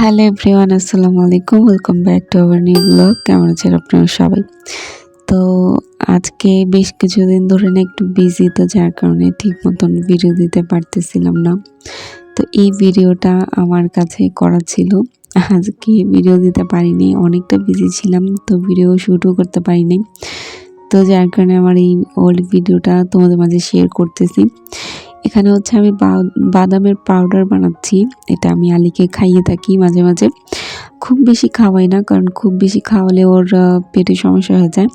Hello everyone, আসসালামু আলাইকুম। Welcome back to our new vlog কেমন আছেন আপনারা সবাই? তো আজকে বেশ কিছুদিন ধরে না একটু বিজি তো যার কারণে ঠিক মতন ভিডিও দিতে পারতেছিলাম না। তো এই ভিডিওটা আমার কাছে করা ছিল। আজকে ভিডিও দিতে পারিনি, অনেকটা বিজি ছিলাম, তো ভিডিও শ্যুটও করতে পারিনি। তো যার কারণে আমার এই ওল্ড ভিডিওটা তোমাদের মাঝে শেয়ার করতেছি। এখানে হচ্ছে আমি বাদামের পাউডার বানাচ্ছি। এটা আমি আলিকে খাইয়ে থাকি মাঝে মাঝে। খুব বেশি খাওয়াই না, কারণ খুব বেশি খাওয়ালে ওর পেটে সমস্যা হয়ে যায়।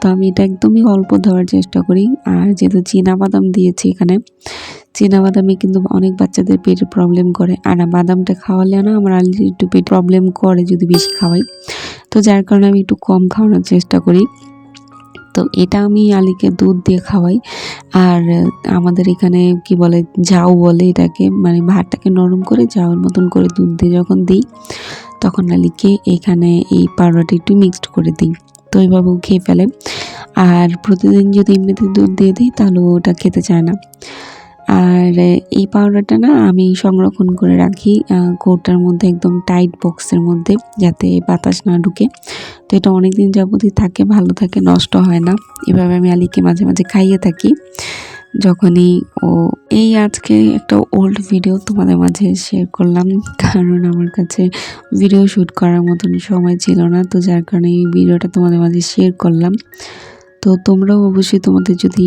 তো আমি এটা একদমই অল্প দেওয়ার চেষ্টা করি। আর যেহেতু বাদাম দিয়েছি এখানে বাদামে কিন্তু অনেক বাচ্চাদের পেটে প্রবলেম করে। আর বাদামটা খাওয়ালে না আমার আলি একটু পেট প্রবলেম করে যদি বেশি খাওয়াই। তো যার কারণে আমি একটু কম খাওয়ানোর চেষ্টা করি। তো এটা আমি আলিকে দুধ দিয়ে খাওয়াই। আর আমাদের এখানে কি বলে, ঝাউ বলে এটাকে মানে ভাতটাকে নরম করে ঝাউর মতন করে দুধ দিয়ে যখন দিই, তখন আলিকে এখানে এই পাউডারটা একটু মিক্সড করে দিই। তো এইভাবেও খেয়ে ফেলে। আর প্রতিদিন যদি এমনিতে দুধ দিয়ে দিই, তাহলে ওটা খেতে চায় না। আর এই পাউডারটা না আমি সংরক্ষণ করে রাখি কৌটার মধ্যে একদম টাইট বক্সের মধ্যে যাতে বাতাস না ঢুকে। তো এটা অনেক দিন যাবতই থাকে, ভালো থাকে, নষ্ট হয় না। এভাবে আমি আলিকে মাঝে মাঝে খাইয়ে থাকি। যখনই ও, এই আজকে একটা ওল্ড ভিডিও তোমাদের মাঝে শেয়ার করলাম, কারণ আমার কাছে ভিডিও শ্যুট করার মতন সময় ছিল না, তো যার কারণে এই ভিডিওটা তোমাদের মাঝে শেয়ার করলাম। তো তোমরাও অবশ্যই তোমাদের যদি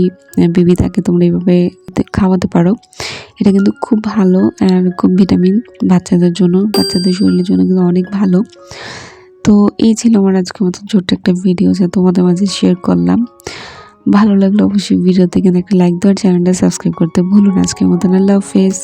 বেবি থাকে, তোমরা এইভাবে খাওয়াতে পারো। এটা কিন্তু খুব ভালো, আর খুব ভিটামিন বাচ্চাদের জন্য, বাচ্চাদের শরীরের জন্য কিন্তু অনেক ভালো। তো এই ছিল আমার আজকের মতো ছোট্ট একটা ভিডিও যা তোমাদের মাঝে শেয়ার করলাম। ভালো লাগলে অবশ্যই ভিডিওতে থেকে একটা লাইক দেওয়ার চ্যানেলটা সাবস্ক্রাইব করতে ভুলুন আজকের মতন আল্লাহ হাফেজ।